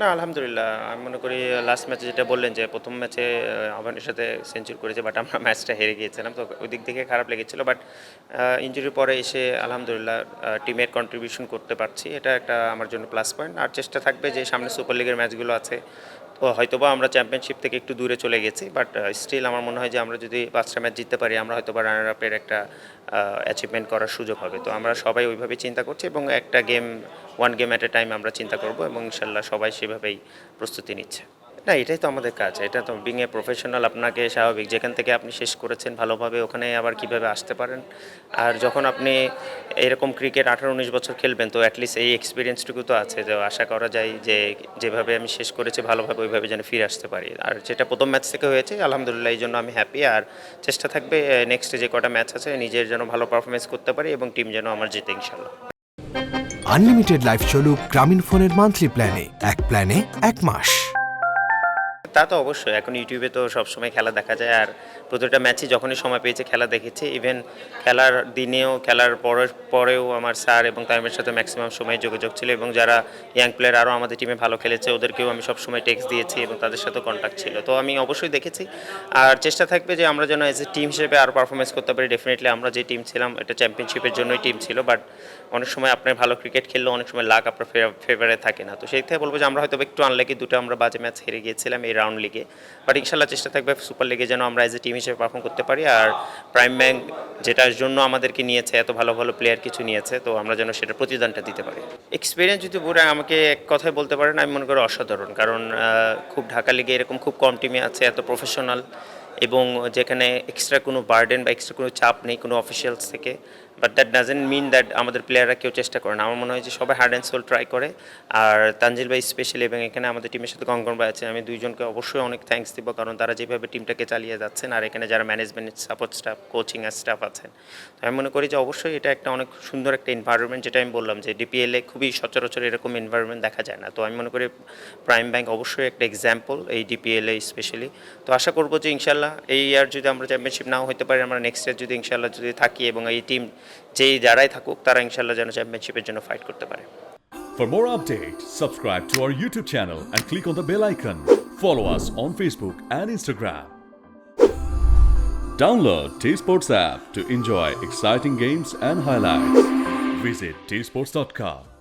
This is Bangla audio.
না, আলহামদুলিল্লাহ। আমি মনে করি লাস্ট ম্যাচে যেটা বললেন যে, প্রথম ম্যাচে আহ্বানের সাথে সেঞ্চুরি করেছে বাট আমরা ম্যাচটা হেরে গিয়েছিলাম, তো ওই দিক থেকে খারাপ লেগেছিল বাট ইঞ্জুরির পরে এসে, আলহামদুলিল্লাহ টিমের কন্ট্রিবিউশন করতে পারছি। এটা একটা আমার জন্য প্লাস পয়েন্ট আর চেষ্টা থাকবে যে, সামনে সুপার লিগের ম্যাচগুলো আছে, তো হয়তোবা আমরা চ্যাম্পিয়নশিপ থেকে একটু দূরে চলে গেছি বাট স্টিল আমার মনে হয় যে, আমরা যদি পাঁচটা ম্যাচ জিততে পারি, আমরা হয়তোবা রানার আপের একটা অ্যাচিভমেন্ট করার সুযোগ হবে। তো আমরা সবাই ওইভাবে চিন্তা করছি এবং একটা game one game at a time আমরা চিন্তা করব এবং ইনশাল্লাহ সবাই সেভাবেই প্রস্তুতি নিচ্ছে। না, এটাই তো আমাদের কাজ, এটা তো বিং এ প্রফেশনাল আপনাকে স্বাভাবিক, যেখান থেকে আপনি শেষ করেছেন ভালোভাবে ওখানে আবার কীভাবে আসতে পারেন। আর যখন আপনি এরকম ক্রিকেট আঠারো, উনিশ বছর খেলবেন, তো অ্যাটলিস্ট এই এক্সপিরিয়েন্সটুকু তো আছে যে আশা করা যায় যে যেভাবে আমি শেষ করেছি ভালোভাবে ওইভাবে যেন ফিরে আসতে পারি। আর যেটা প্রথম ম্যাচ থেকে হয়েছে, আলহামদুলিল্লাহ এই জন্য আমি হ্যাপি আর চেষ্টা থাকবে নেক্সটে যে কটা ম্যাচ আছে, নিজের যেন ভালো পারফরমেন্স করতে পারি এবং টিম যেন আমার জিতে ইনশাল্লাহ। আনলিমিটেড লাইফ চলুক গ্রামীণ ফোনের মান্থলি প্ল্যানে এক প্ল্যানে এক মাস। তা তো অবশ্যই। এখন ইউটিউবে তো সবসময় খেলা দেখা যায় আর প্রতিটা ম্যাচই যখনই সময় পেয়েছে খেলা দেখেছি। ইভেন খেলার দিনেও, খেলার পরের, পরেও আমার স্যার এবং তাইমের সাথে ম্যাক্সিমাম সময় যোগাযোগ ছিল এবং যারা ইয়াং প্লেয়ার আরও আমাদের টিমে ভালো খেলেছে, ওদেরকেও আমি সবসময় টেক্সট দিয়েছি এবং তাদের সাথেও কন্ট্যাক্ট ছিল। তো আমি অবশ্যই দেখেছি। আর চেষ্টা থাকবে যে আমরা যেন এজ এ টিম হিসেবে আরও পারফরমেন্স করতে পারি। ডেফিনেটলি আমরা যে টিম ছিলাম, এটা চ্যাম্পিয়নশিপের জন্যই টিম ছিল বাট অনেক সময় আপনার ভালো ক্রিকেট খেললেও অনেক সময় লাক আপনার ফেভারে থাকে না। তো সেই থেকে বলব যে আমরা হয়তো একটু আনলাকি দুটো আমরা বাজে ম্যাচ হেরে গিয়েছিলাম, এই রাউন্ড লিগে বাট ইনশাল্লাহ চেষ্টা থাকবে সুপার লিগে যেন আমরা এজ এ টিম হিসেবে পারফর্ম করতে পারি। আর প্রাইম ব্যাংক যেটার জন্য আমাদেরকে নিয়েছে, এত ভালো ভালো প্লেয়ার কিছু নিয়েছে, তো আমরা যেন সেটা প্রতিদানটা দিতে পারি। এক্সপিরিয়েন্স যদি পুরো আমাকে এক কথায় বলতে পারেন, আমি মনে করি অসাধারণ। কারণ খুব ঢাকা লিগে এরকম খুব কম টিমে আছে, এত প্রফেশনাল এবং যেখানে এক্সট্রা কোনো বার্ডেন বা এক্সট্রা কোনো চাপ নেই, কোনো অফিসিয়ালস থেকে। But that doesn't mean that আমাদের প্লেয়াররা কেউ চেষ্টা করে না। আমার মনে হয় যে সবাই হার্ড অ্যান্ড সোল ট্রাই করে। আর তানজিল ভাই স্পেশালি এবং এখানে আমাদের টিমের সাথে কঙ্কন ভাই আছে। আমি দুইজনকে অবশ্যই অনেক থ্যাঙ্কস দিব, কারণ তারা যেভাবে টিমটাকে চালিয়ে যাচ্ছেন আর এখানে যারা ম্যানেজমেন্ট সাপোর্ট স্টাফ কোচিং আর স্টাফ আছেন। তো আমি মনে করি যে অবশ্যই এটা একটা অনেক সুন্দর একটা এনভায়রনমেন্ট যেটা আমি বললাম যে ডিপিএলে খুবই সচরাচর এরকম এনভায়রনমেন্ট দেখা যায় না। তো আমি মনে করি প্রাইম ব্যাংক অবশ্যই একটা এক্সাম্পল এই ডিপিএলে স্পেশালি তো আশা করব যে ইনশাল্লাহ এই ইয়ার যদি আমরা চ্যাম্পিয়নশিপ নাও হতে পারি, আমরা নেক্সট ইয়ার যদি ইনশাল্লাহ যদি থাকি এবং এই টিম যেই যারাই থাকুক তারা ইনশাল্লাহ যেন চ্যাম্পিয়নশিপের জন্য ফাইট করতে পারে For more update, subscribe to our YouTube channel and click on the bell icon. Follow us on Facebook and Instagram. Download T Sports app to enjoy exciting games and highlights. Visit tsports.com.